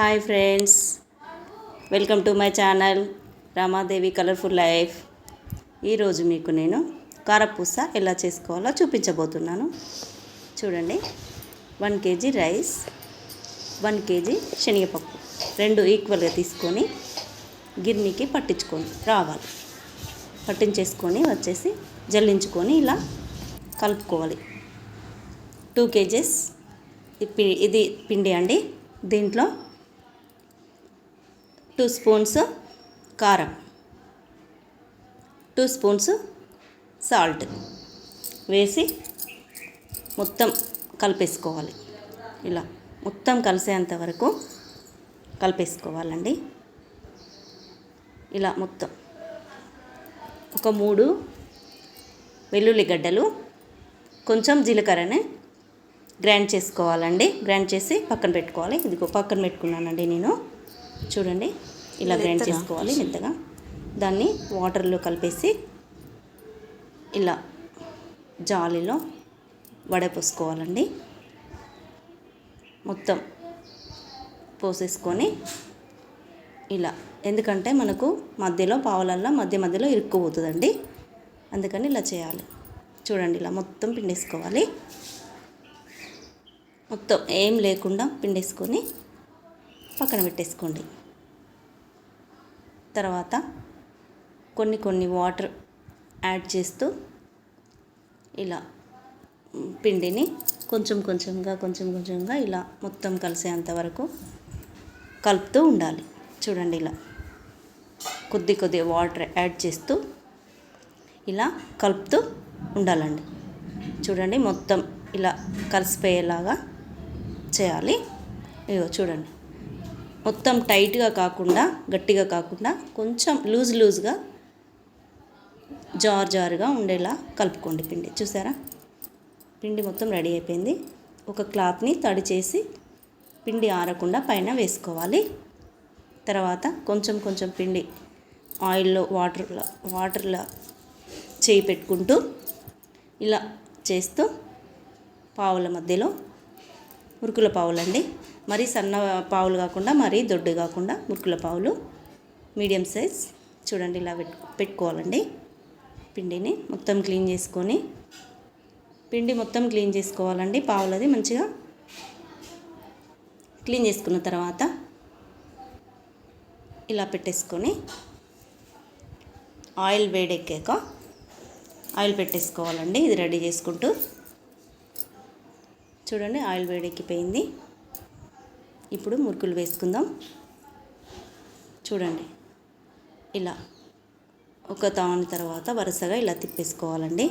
Hi friends welcome to my channel Ramadevi colourful life. ఈరోజు మీకు నేను కారపూస ఎలా చేసుకోవాలో చూపించబోతున్నాను. చూడండి one KG rice one KG శనగపప్పు రెండు ఈక్వల్గా తీసుకొని గిర్నీకి పట్టించుకొని రావాలి. పట్టించేసుకొని వచ్చేసి జల్లించుకొని ఇలా కలుపుకోవాలి. టూ కేజెస్ ఇది పిండి అండి. దీంట్లో టూ స్పూన్స్ కారం టూ స్పూన్స్ సాల్ట్ వేసి మొత్తం కలిపేసుకోవాలి. ఇలా మొత్తం కలిసేంత వరకు కలిపేసుకోవాలండి. ఇలా మొత్తం ఒక మూడు వెల్లుల్లి గడ్డలు కొంచెం జీలకర్రని గ్రైండ్ చేసుకోవాలండి. గ్రైండ్ చేసి పక్కన పెట్టుకోవాలి. ఇదిగో పక్కన పెట్టుకున్నానండి నేను. చూడండి. ఇలా గ్రైండ్ చేసుకోవాలి మెత్తగా దాన్ని వాటర్లో కలిపేసి ఇలా జాలీలో వడపోసుకోవాలండి. మొత్తం పోసేసుకొని ఇలా. ఎందుకంటే మనకు మధ్యలో పావులల్లో మధ్య మధ్యలో ఇరుక్కుపోతుందండి. అందుకని ఇలా చేయాలి. చూడండి ఇలా మొత్తం పిండేసుకోవాలి. మొత్తం ఏం లేకుండా పిండేసుకొని పక్కన పెట్టేసుకోండి. తర్వాత కొన్ని కొన్ని వాటర్ యాడ్ చేస్తూ ఇలా పిండిని కొంచెం కొంచెంగా కొంచెం కొంచెంగా ఇలా మొత్తం కలిసేంత వరకు కలుపుతూ ఉండాలి. చూడండి ఇలా కొద్ది కొద్ది వాటర్ యాడ్ చేస్తూ ఇలా కలుపుతూ ఉండాలండి. చూడండి మొత్తం ఇలా కలిసిపోయేలాగా చేయాలి. ఇగో చూడండి. మొత్తం టైట్గా కాకుండా గట్టిగా కాకుండా కొంచెం లూజ్ లూజ్గా జార్ జారుగా ఉండేలా కలుపుకోండి పిండి. చూసారా? పిండి మొత్తం రెడీ అయిపోయింది. ఒక క్లాత్ని తడి చేసి పిండి ఆరకుండా పైన వేసుకోవాలి. తర్వాత కొంచెం కొంచెం పిండి ఆయిల్లో వాటర్లో వాటర్లో చేయి పెట్టుకుంటూ ఇలా చేస్తూ పావుల మధ్యలో మురుకుల పావులండి. మరీ సన్న పావులు కాకుండా మరీ దొడ్డు కాకుండా మురుకుల పావులు. Medium size. చూడండి ఇలా పెట్టుకోవాలండి. పిండిని మొత్తం క్లీన్ చేసుకొని పిండి మొత్తం క్లీన్ చేసుకోవాలండి. పావులది మంచిగా క్లీన్ చేసుకున్న తర్వాత ఇలా పెట్టేసుకొని ఆయిల్ వేడెక్కాక ఆయిల్ పెట్టేసుకోవాలండి. ఇది రెడీ చేసుకుంటూ. చూడండి ఆయిల్ వేడెక్కిపోయింది. ఇప్పుడు మురుకులు వేసుకుందాం. చూడండి ఇలా ఒక తాను తర్వాత వరుసగా ఇలా తిప్పేసుకోవాలండి.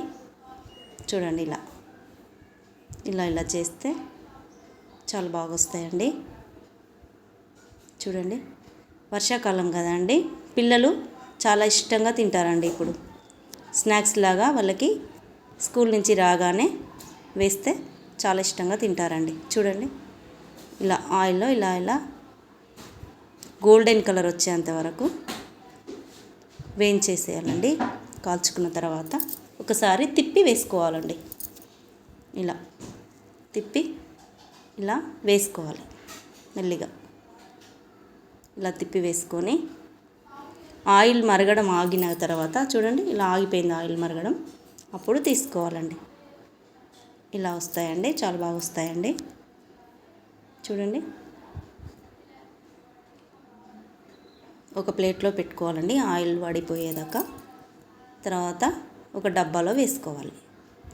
చూడండి ఇలా ఇలా ఇలా చేస్తే చాలా బాగా వస్తాయండి. చూడండి వర్షాకాలం కదండి పిల్లలు చాలా ఇష్టంగా తింటారండి ఇప్పుడు. స్నాక్స్ లాగా వాళ్ళకి స్కూల్ నుంచి రాగానే వేస్తే చాలా ఇష్టంగా తింటారండి. చూడండి. ఇలా ఆయిల్లో ఇలా ఇలా గోల్డెన్ కలర్ వచ్చేంత వరకు వేయించేసేయాలండి. కాల్చుకున్న తర్వాత ఒకసారి తిప్పి వేసుకోవాలండి. ఇలా తిప్పి ఇలా వేసుకోవాలి మెల్లిగా. ఇలా తిప్పి వేసుకొని ఆయిల్ మరగడం ఆగిన తర్వాత చూడండి ఇలా ఆగిపోయింది ఆయిల్ మరగడం. అప్పుడు తీసుకోవాలండి. ఇలా వస్తాయండి చాలా బాగా వస్తాయండి. చూడండి. ఒక ప్లేట్లో పెట్టుకోవాలండి ఆయిల్ వడిపోయేదాకా. తర్వాత ఒక డబ్బాలో వేసుకోవాలి.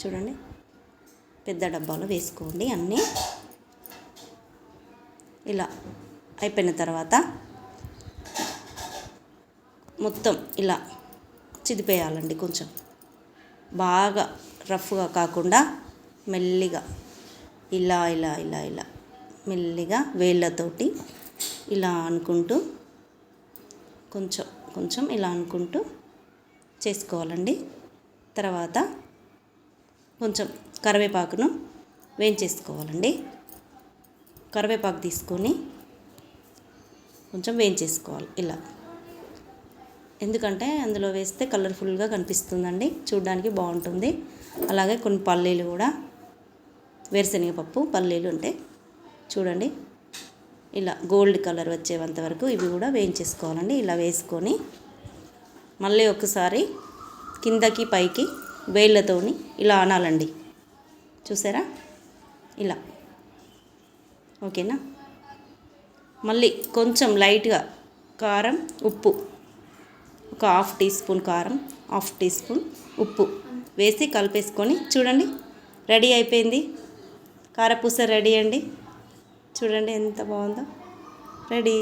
చూడండి. పెద్ద డబ్బాలో వేసుకోండి అన్నీ. ఇలా అయిపోయిన తర్వాత మొత్తం ఇలా చిదిపేయాలండి కొంచెం. బాగా రఫ్గా కాకుండా మెల్లిగా ఇలా ఇలా ఇలా ఇలా మెల్లిగా వేళ్ళతోటి ఇలా అనుకుంటూ కొంచెం కొంచెం ఇలా అనుకుంటూ చేసుకోవాలండి. తర్వాత కొంచెం కరివేపాకును వేయించేసుకోవాలండి. కరివేపాకు తీసుకొని కొంచెం వేయించేసుకోవాలి ఇలా. ఎందుకంటే అందులో వేస్తే కలర్ఫుల్గా కనిపిస్తుందండి. చూడడానికి బాగుంటుంది. అలాగే కొన్ని పల్లీలు కూడా వేరుశనగపప్పు పల్లీలు ఉంటాయి చూడండి. ఇలా గోల్డ్ కలర్ వచ్చేంత వరకు ఇవి కూడా వేయించేసుకోవాలండి. ఇలా వేసుకొని మళ్ళీ ఒకసారి కిందకి పైకి వేళ్ళతోని ఇలా అనాలండి. చూసారా? ఇలా. ఓకేనా? మళ్ళీ కొంచెం లైట్గా కారం ఉప్పు. ఒక హాఫ్ టీ స్పూన్ కారం హాఫ్ టీ స్పూన్ ఉప్పు వేసి కలిపేసుకొని చూడండి. రెడీ అయిపోయింది? కారపూస రెడీ అండి. చూడండి ఎంత బాగుందో. రెడీ.